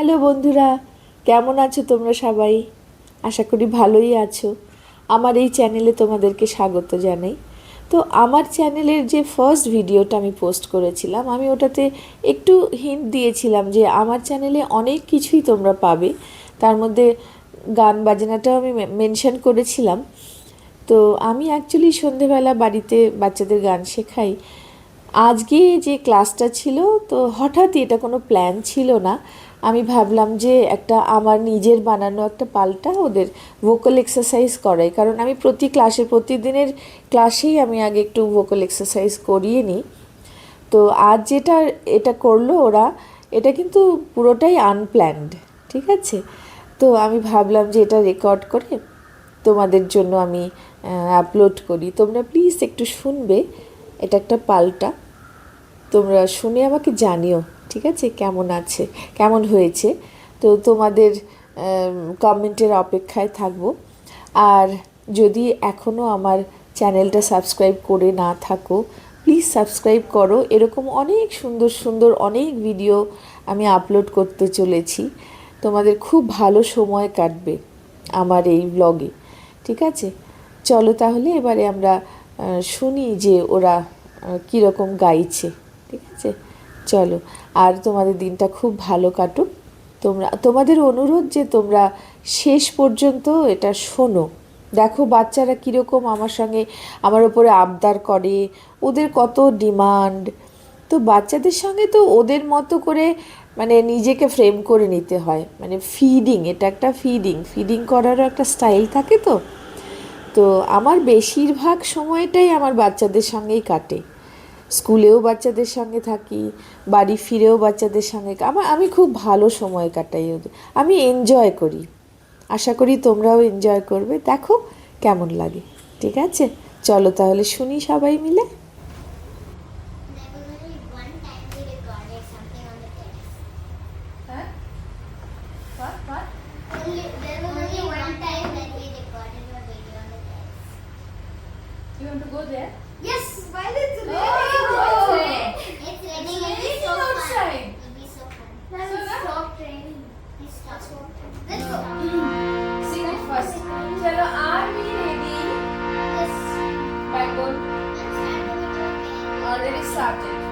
Hello বন্ধুরা, কেমন আছো তোমরা সবাই? আশা করি ভালোই আছো। আমার এই চ্যানেলে তোমাদেরকে স্বাগত জানাই। তো আমার চ্যানেলের যে ফার্স্ট ভিডিওটা আমি পোস্ট করেছিলাম, আমি ওটাতে একটু হিন্ট দিয়েছিলাম যে আমার চ্যানেলে অনেক কিছুই তোমরা পাবে। তার মধ্যে গান বাজনাটাও আমি মেনশন করেছিলাম। তো আমি অ্যাকচুয়ালি সন্ধেবেলা বাড়িতে বাচ্চাদের গান শেখাই। আজকে যে ক্লাসটা ছিল, তো হঠাৎই এটা কোনো প্ল্যান ছিল না। আমি ভাবলাম যে একটা আমার নিজের বানানো একটা পাল্টা ওদের ভোকাল এক্সারসাইজ করাই। কারণ আমি প্রতি ক্লাসে প্রতিদিনের ক্লাসেই আমি আগে একটু ভোকাল এক্সারসাইজ করিয়ে নিই। তো আজ যেটা, এটা করল ওরা, এটা কিন্তু পুরোটাই আনপ্ল্যান্ড ঠিক আছে? তো আমি ভাবলাম যে এটা রেকর্ড করে তোমাদের জন্য আমি আপলোড করি। তোমরা প্লিজ একটু শুনবে, এটা একটা পাল্টা। তোমরা শুনে আমাকে জানিও। ঠিক আছে? কেমন আছে? কেমন হয়েছে? তো তোমাদের কমেন্টের অপেক্ষায় থাকব। আর যদি এখনও আমার চ্যানেলটা সাবস্ক্রাইব করে না থাকো, প্লিজ সাবস্ক্রাইব করো। এরকম অনেক সুন্দর সুন্দর অনেক ভিডিও আমি আপলোড করতে চলেছি। তোমাদের খুব ভালো সময় কাটবে আমার এই ব্লগে ঠিক আছে? চলো তাহলে এবারে আমরা শুনি যে ওরা কীরকম গাইছে। ঠিক আছে? চলো, আর তোমাদের দিনটা খুব ভালো কাটুক। তোমরা, তোমাদের অনুরোধ যে তোমরা শেষ পর্যন্ত এটা শোনো। দেখো বাচ্চারা কীরকম আমার সঙ্গে আমার ওপরে আবদার করে, ওদের কত ডিমান্ড। তো বাচ্চাদের সঙ্গে তো ওদের মতো করে মানে নিজেকে ফ্রেম করে নিতে হয়। মানে ফিডিং এটা একটা ফিডিং ফিডিং করারও একটা স্টাইল থাকে তো। তো আমার বেশিরভাগ সময়টাই আমার বাচ্চাদের সঙ্গেই কাটে। স্কুলেও বাচ্চাদের সঙ্গে থাকি বাড়ি ফিরেও বাচ্চাদের সঙ্গে আমার আমি খুব ভালো সময় কাটাই ওদের। আমি এনজয় করি। আশা করি তোমরাও এনজয় করবে। দেখো কেমন লাগে। ঠিক আছে? চলো তাহলে শুনি সবাই মিলে। You want to go there? Yes, why did you go? subject.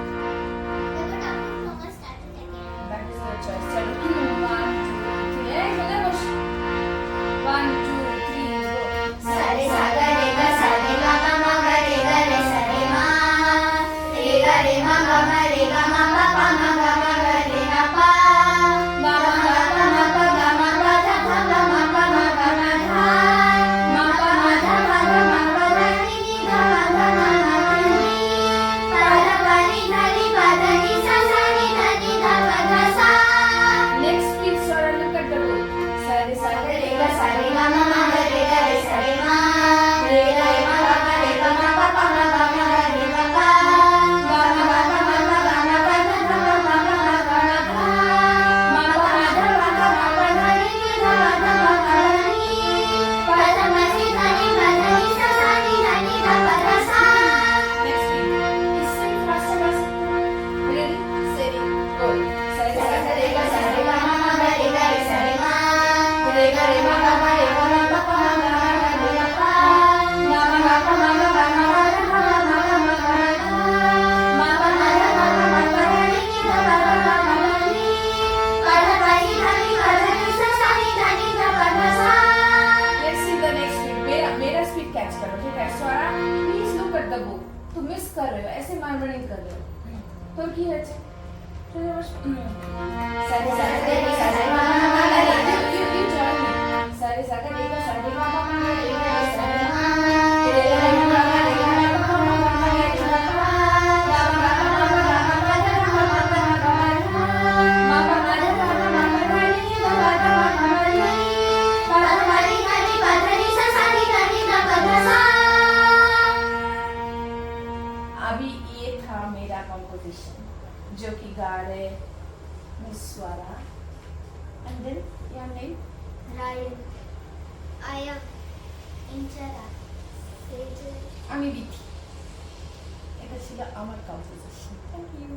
पड़ेगा ऐसे मार्मर नहीं कर रहे तो की है सारे सारे सारे सारे सारे अभी ये था मेरा कंपोजिशन जो कि गा रहे Miss Swara and then your name Ryan. I am Inchara. Sejal. আমি বিথি এটা ছিল আমার কম্পোজিশন থ্যাংক ইউ